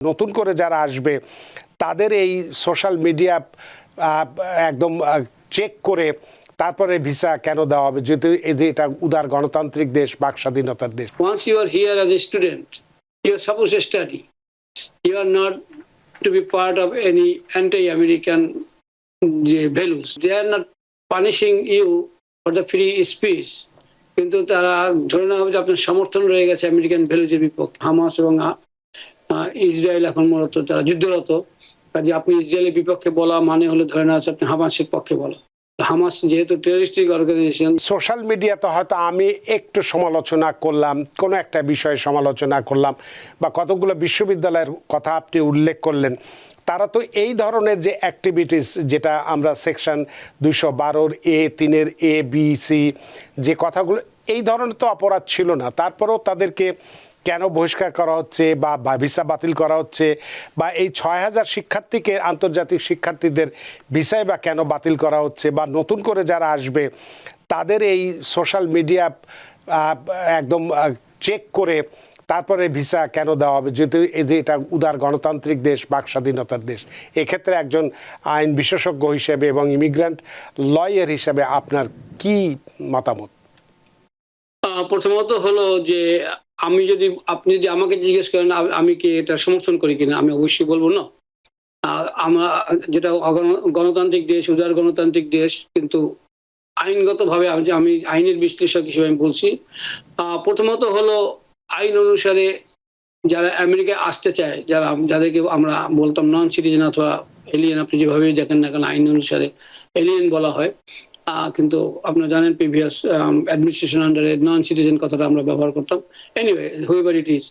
নতুন করে যারা আসবে তাদের এই সোশ্যাল মিডিয়া একদম চেক করে তারপরে ভিসা কেন দেওয়া হবে যেহেতু এটা উদার গণতান্ত্রিক দেশ বাক স্বাধীনতার দেশ once you are here as a student, you are supposed to study. You are not to be part of any anti-American যে values. They are not punishing you for the free speech. কিন্তু তারা ধরে নেওয়া হবে যে আপনার সমর্থন রয়ে গেছে আমেরিকান ভ্যালুজের বিপক্ষে হামাস এবং ইসরায়েল এখন মূলত তারা যুদ্ধরত, কাজে আপনি ইসরায়েলের বিপক্ষে বলা মানে হলে ধরে নেওয়া আপনি হামাসের পক্ষে বলা। হামাস যেহেতু টেররিস্টিক অর্গানাইজেশন সোশ্যাল মিডিয়াতে হয়তো আমি একটু সমালোচনা করলাম, কোনো একটা বিষয়ে সমালোচনা করলাম, বা কতগুলো বিশ্ববিদ্যালয়ের কথা আপনি উল্লেখ করলেন, তারা তো এই ধরনের যে অ্যাক্টিভিটিস যেটা আমরা সেকশন দুইশো বারোর এ তিনের এ বি সি যে কথাগুলো এই ধরনের তো অপরাধ ছিল না। তারপরেও তাদেরকে কেন বহিষ্কার করা হচ্ছে বা ভিসা বাতিল করা হচ্ছে বা এই ছয় হাজার শিক্ষার্থীকে আন্তর্জাতিক শিক্ষার্থীদের ভিসাই বা কেন বাতিল করা হচ্ছে বা নতুন করে যারা আসবে, তাদের এই সোশ্যাল মিডিয়া একদম চেক করে তারপরে ভিসা কেন দেওয়া হবে? যেহেতু এই যে এটা উদার গণতান্ত্রিক দেশ, বাক স্বাধীনতার দেশ, এক্ষেত্রে একজন আইন বিশেষজ্ঞ হিসেবে এবং ইমিগ্রান্ট লয়ার হিসেবে আপনার কি মতামত? প্রথমত হলো যে, আমি যদি, আপনি যদি আমাকে জিজ্ঞেস করেন আমি কি এটা সমর্থন করি কিনা, আমি অবশ্যই বলব না। আমরা, যেটা গণতান্ত্রিক দেশ, উদার গণতান্ত্রিক দেশ, কিন্তু আইনগতভাবে আমি আইনের বিশ্লেষক হিসেবে আমি বলছি। প্রথমত হলো আইন অনুসারে যারা আমেরিকায় আসতে চায়, যারা যাদেরকে আমরা বলতাম নন সিটিজেন অথবা এলিয়েন আপনি যেভাবে দেখেন না কেন, আইন অনুসারে এলিয়েন বলা হয় কিন্তু আপনারা জানেন প্রিভিয়াস অ্যাডমিনিস্ট্রেশন আন্ডারে নন সিটিজেন কথাটা আমরা ব্যবহার করতাম। এনিওয়ে হুইভার ইট ইজ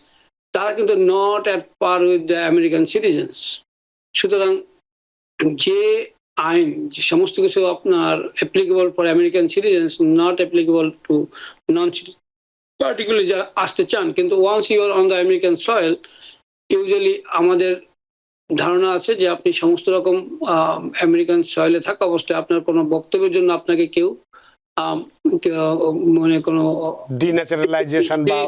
তারা কিন্তু not at par with the American citizens সুতরাং যে আইন, যে সমস্ত কিছু আপনার applicable for American citizens not applicable to non particular যারা আসতে চান, কিন্তু once you are on the American soil usually আমাদের ধারণা আছে যে আপনি সমস্ত রকম আমেরিকান সয়েলে থাকা অবস্থায় আপনার কোনো বক্তব্যের জন্য আপনাকে কেউ মানে কোনো ডিন্যাচারালাইজেশন বা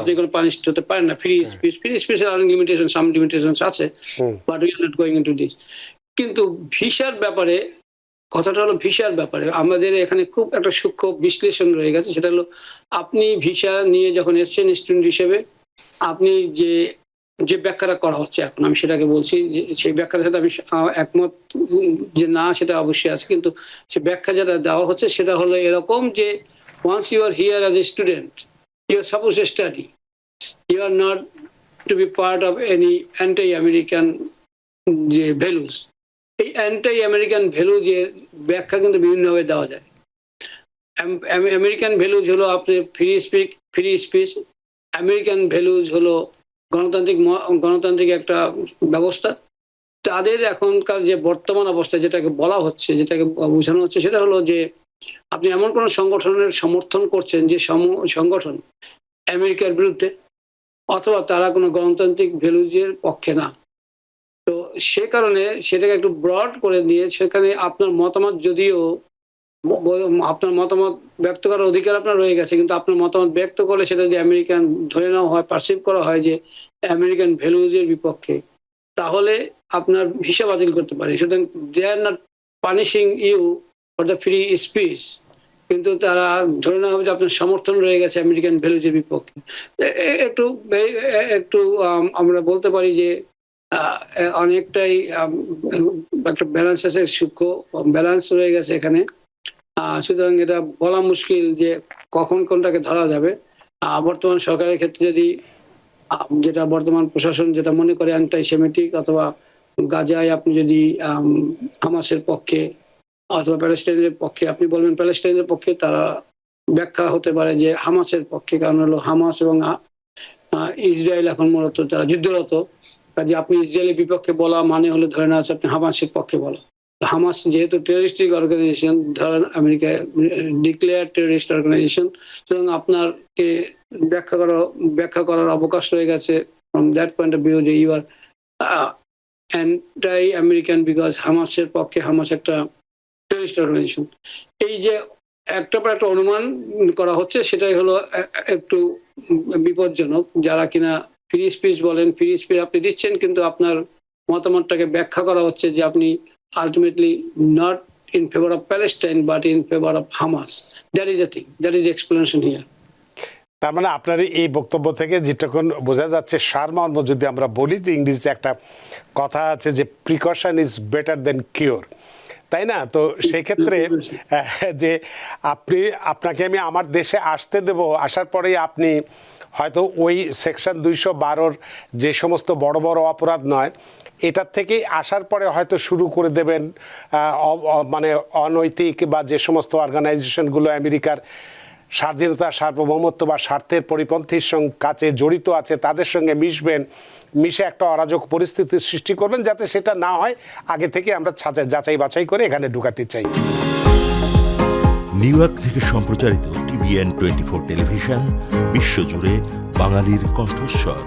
আপনি কোনো পানিশ হতে পারেন না। ফ্রি স্পিচ ফ্রি স্পিচের অনেক লিমিটেশন সাম লিমিটেশন আছে but we are not going into this কিন্তু ভিসার ব্যাপারে কথাটা হলো ভিসার ব্যাপারে আমাদের এখানে খুব একটা সূক্ষ্ম বিশ্লেষণ রয়ে গেছে সেটা হলো আপনি ভিসা নিয়ে যখন এসছেন স্টুডেন্ট হিসেবে আপনি যে যে ব্যাখ্যাটা করা হচ্ছে এখন, আমি সেটাকে বলছি সেই ব্যাখ্যার সাথে আমি একমত, যে না, সেটা অবশ্যই আছে। কিন্তু সে ব্যাখ্যা যেটা দেওয়া হচ্ছে, সেটা হলো এরকম যে once you are here as a student you are suppose a study you are not to be part of any anti American যে ভ্যালুস এই অ্যান্টাই আমেরিকান ভ্যালু যে ব্যাখ্যা কিন্তু বিভিন্নভাবে দেওয়া যায়। আমেরিকান ভ্যালুজ হলো, আপনি free speak free speech American values হলো গণতান্ত্রিক গণতান্ত্রিক একটা ব্যবস্থা। তাদের এখনকার যে বর্তমান অবস্থা, যেটাকে বলা হচ্ছে, যেটাকে বোঝানো হচ্ছে, সেটা হলো যে আপনি এমন কোনো সংগঠনের সমর্থন করছেন যে সংগঠন আমেরিকার বিরুদ্ধে, অথবা তারা কোনো গণতান্ত্রিক ভ্যালুজের পক্ষে না। তো সে কারণে সেটাকে একটু ব্রড করে নিয়ে সেখানে আপনার মতামত যদিও আপনার মতামত ব্যক্ত করার অধিকার আপনার রয়ে গেছে, কিন্তু আপনার মতামত ব্যক্ত করলে সেটা যদি আমেরিকান, ধরে নেওয়া হয় পারসিভ করা হয় যে আমেরিকান ভ্যালুজের বিপক্ষে, তাহলে আপনার ভিসা বাতিল করতে পারে। সুতরাং they are not punishing you for the free speech কিন্তু তারা ধরে নেওয়া হবে যে আপনার সমর্থন রয়ে গেছে আমেরিকান ভ্যালুজের বিপক্ষে। একটু একটু আমরা বলতে পারি যে অনেকটাই একটা ব্যালেন্স আছে, সূক্ষ্ম ব্যালেন্স রয়ে গেছে এখানে। সুতরাং এটা বলা মুশকিল যে কখন কোনটাকে ধরা যাবে। বর্তমান সরকারের ক্ষেত্রে যদি যেটা বর্তমান প্রশাসন যেটা মনে করে অ্যান্টাই সেমেটিক অথবা গাজায় আপনি যদি হামাসের পক্ষে অথবা প্যালেস্টাইনের পক্ষে, আপনি বলবেন প্যালেস্টাইনের পক্ষে, তারা ব্যাখ্যা হতে পারে যে হামাসের পক্ষে। কারণ হলো হামাস এবং ইসরায়েল এখন মূলত তারা যুদ্ধরত। কাজে আপনি ইসরায়েলের বিপক্ষে বলা মানে হলে ধরে নেওয়া হচ্ছে আপনি হামাসের পক্ষে বলা। হামাস যেহেতু টেরিস্টিক অর্গানাইজেশন ধরেন আমেরিকায় ডিক্লেয়ার টেরিস্ট অর্গানাইজেশন সুতরাং আপনারকে ব্যাখ্যা করার ব্যাখ্যা করার অবকাশ রয়ে গেছে from that point of view যে you are anti American because হামাসের পক্ষে হামাস একটা টেরিস্ট অর্গানাইজেশন এই যে একটা পর একটা অনুমান করা হচ্ছে, সেটাই হলো একটু বিপজ্জনক। যারা কিনা ফ্রি স্পিচ বলেন ফ্রি স্পিচ আপনি দিচ্ছেন, কিন্তু আপনার মতামতটাকে ব্যাখ্যা করা হচ্ছে যে আপনি ultimately not in favour of Palestine but in favour of Hamas that is a thing that is explanation here তার মানে আপনার এই বক্তব্য থেকে যেটুকুন বোঝা যাচ্ছে সারমর্ম যদি আমরা বলি যে ইংরেজিতে একটা কথা আছে যে precaution is better than cure তাই না? তো সেক্ষেত্রে যে আপনি আপনাকে আমি আমার দেশে আসতে দেব আসার পরেই আপনি হয়তো ওই সেকশন দুইশো বারোর যে সমস্ত বড় বড় অপরাধ নয় এটার থেকেই আসার পরে হয়তো শুরু করে দেবেন মানে অনৈতিক বা যে সমস্ত অর্গানাইজেশনগুলো আমেরিকার স্বাধীনতা, সার্বভৌমত্ব বা স্বার্থের পরিপন্থীর সঙ্গে কাছে জড়িত আছে, তাদের সঙ্গে মিশবেন, মিশে একটা অরাজক পরিস্থিতির সৃষ্টি করবেন যাতে সেটা না হয়। আগে থেকে আমরা যাচাই বাছাই করে এখানে ঢুকাতে চাই। নিউ ইয়র্ক থেকে সম্প্রচারিত টিভিএন টোয়েন্টি ফোর টেলিভিশন, বিশ্বজুড়ে বাঙালির কণ্ঠস্বর।